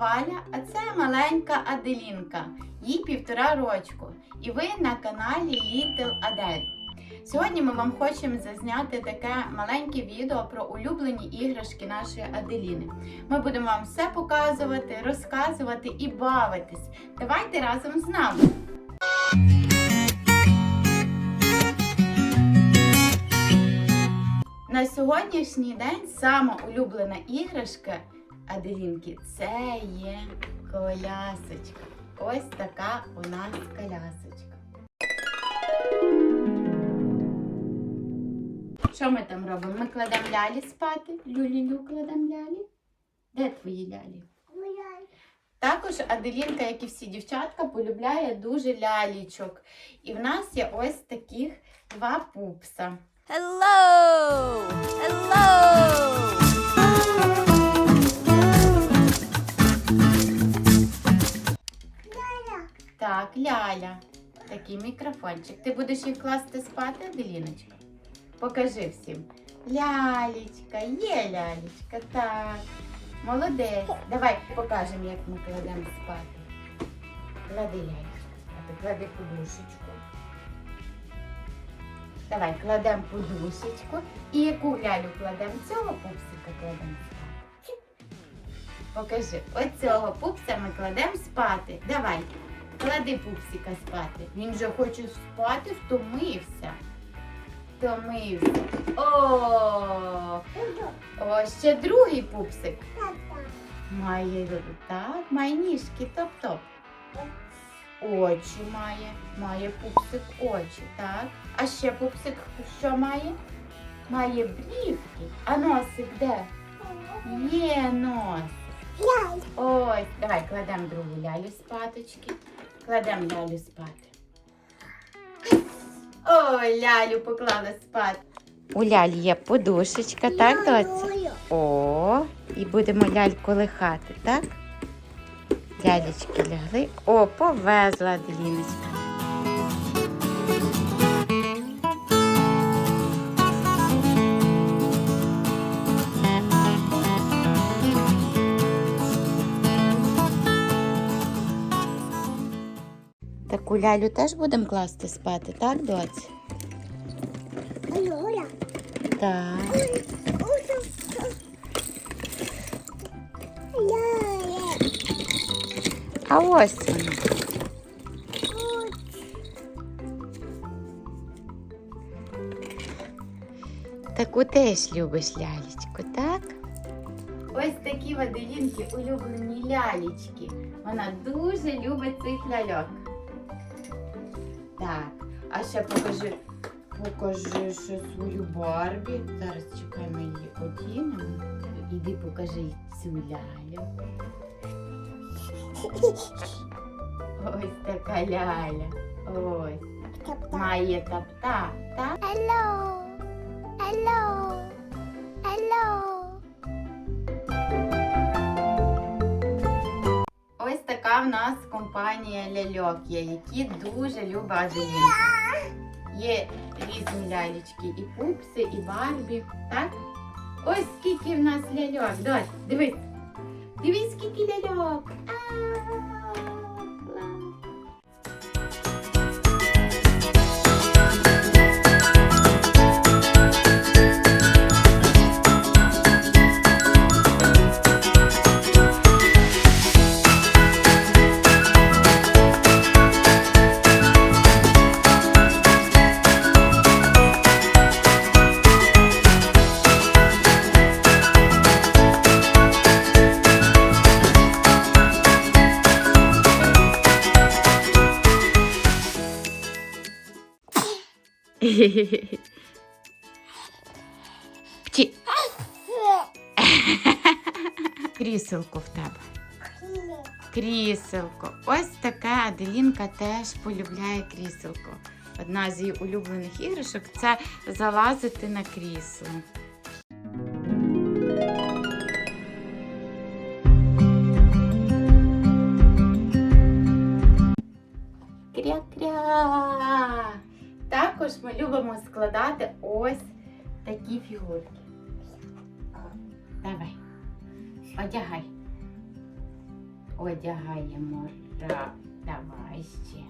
Валя, а це маленька Аделінка. Їй півтора рочку. І ви на каналі Little Адель. Сьогодні ми вам хочемо зазняти таке маленьке відео про улюблені іграшки нашої Аделіни. Ми будемо вам все показувати, розказувати і бавитись. Давайте разом з нами. На сьогоднішній день сама улюблена іграшка Аделінки це є колясочка. Ось така у нас колясочка. Що ми там робимо? Ми кладемо лялі спати. Люлілю кладемо лялі. Де твої лялі? Також Аделінка, як і всі дівчатка, полюбляє дуже лялічок. І в нас є ось таких два пупса. Hello! Hello! Так, Ляля. Такий мікрофончик. Ти будеш їх класти спати, Аделіночка? Покажи всім. Лялечка, є лялечка, так. Молодець. Давай покажемо, як ми кладемо спати. Клади лялечку. А ти клади подушечку. Давай, кладемо подушечку. І яку лялю кладемо? Цього пупсика кладемо спати. Покажи, оцього пупса ми кладемо спати. Давай. Клади пупсика спати. Він же хоче спати, втомився. Втомився. О, о, ще другий пупсик. Має так, має ніжки, топ-топ. Очі має, має пупсик очі, так. А ще пупсик що має? Має брівки. А носик де? Є нос. Ось, давай кладемо другу лялю спаточки. Кладемо лялю спати. О, лялю поклала спати. У лялі є подушечка, так, доця? О, і будемо ляльку лихати, так? Лялечки лягли. О, повезла Аделіночка. Таку лялю теж будемо класти спати, так, доць? Так. А ось вона. Таку теж любиш лялечку, так? Ось такі в Аделінки улюблені лялечки. Вона дуже любить цих ляльок. А ще покажи, покажи ще свою Барбі. Зараз чекай, ми її одінемо. Іди покажи цю лялю. Ось така ляля. Ось. Має тапта, так? Hello! Hello! Hello! Ось така в нас компанія ляльок є, які дуже любить Аделінка. Є різні лялечки, і пупси, і барбі, так? Ось скільки в нас ляльок. Дось, дивись. Дивись, скільки ляльок. А, Пті. Кріселко в тебе. Кріселко. Ось така Аделінка теж полюбляє кріселко. Одна з її улюблених іграшок це залазити на крісло. Складати ось такі фігурки. Давай, одягай. Одягаємо. Ра. Давай ще.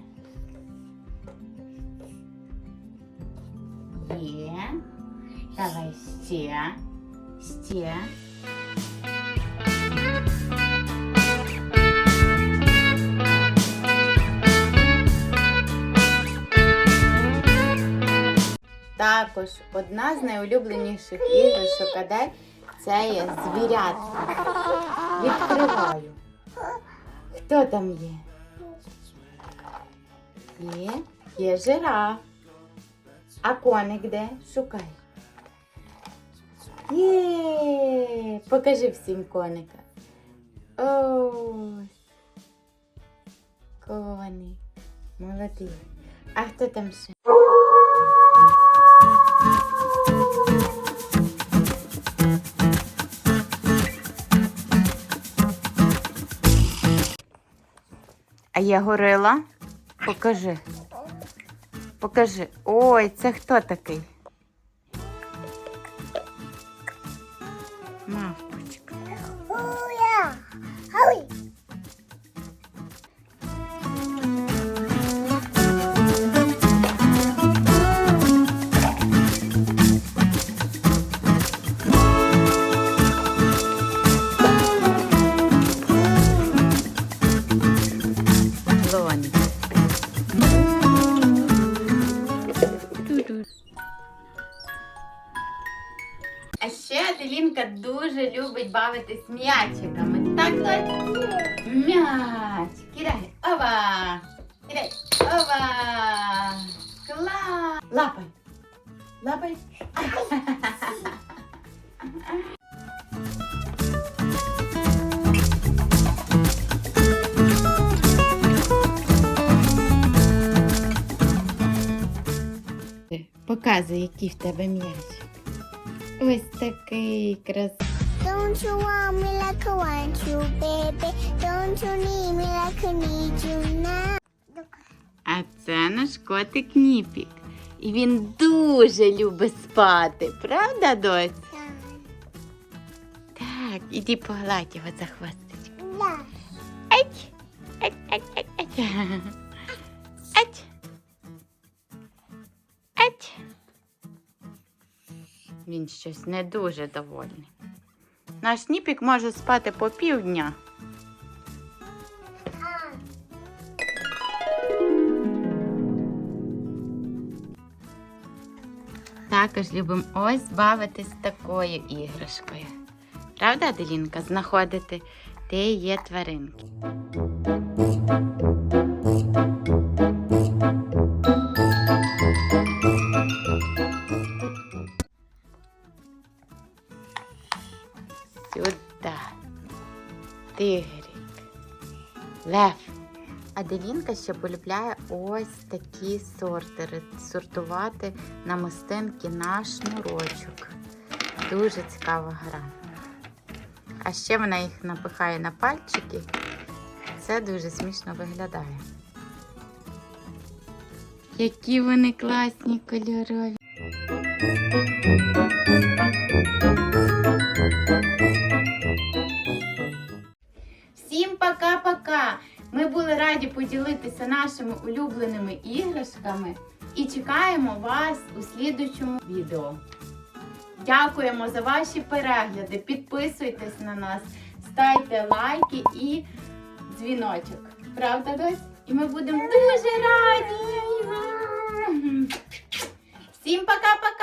Є. Давай ще. Ще. Також одна з найулюбленіших іграшок Адель це є звірятка. Відкриваю. Хто там є? Є, є жираф. А коник де? Шукай. Є, покажи всім коника. Ось. Коник. Молодець. А хто там ще? А є горила? Покажи. Покажи. Ой, це хто такий? Любить бавитись м'ячиками. Так, так? М'яч. Кидай. Ова. Кидай. Ова. Клас. Лапай. Лапай. Показуй, який в тебе м'яч. Ось такий красивий. Don't you want me like I want you, baby? Don't you need me like I need you now? А це наш котик Ніпік. І він дуже любить спати, правда, доць? Так, іди погладь його за хвостичок. Да. Ать! Ать, ать, ать, ать. Ать. Ать. Він щось не дуже довольний. Наш Ніпік може спати по півдня. Також любимо ось бавитись такою іграшкою. Правда, Аделінка, знаходити, де є тваринки. Сюди. Тигрик. Лев. Аделінка ще полюбляє ось такі сорти. ре- Сортувати намистинки на шнурочок. Дуже цікава гра. А ще вона їх напихає на пальчики. Це дуже смішно виглядає. Які вони класні кольорові. Всім пока-пока! Ми були раді поділитися нашими улюбленими іграшками і чекаємо вас у слідучому відео. Дякуємо за ваші перегляди. Підписуйтесь на нас, ставте лайки і дзвіночок. Правда, дось? І ми будемо дуже раді. Всім пока-пока!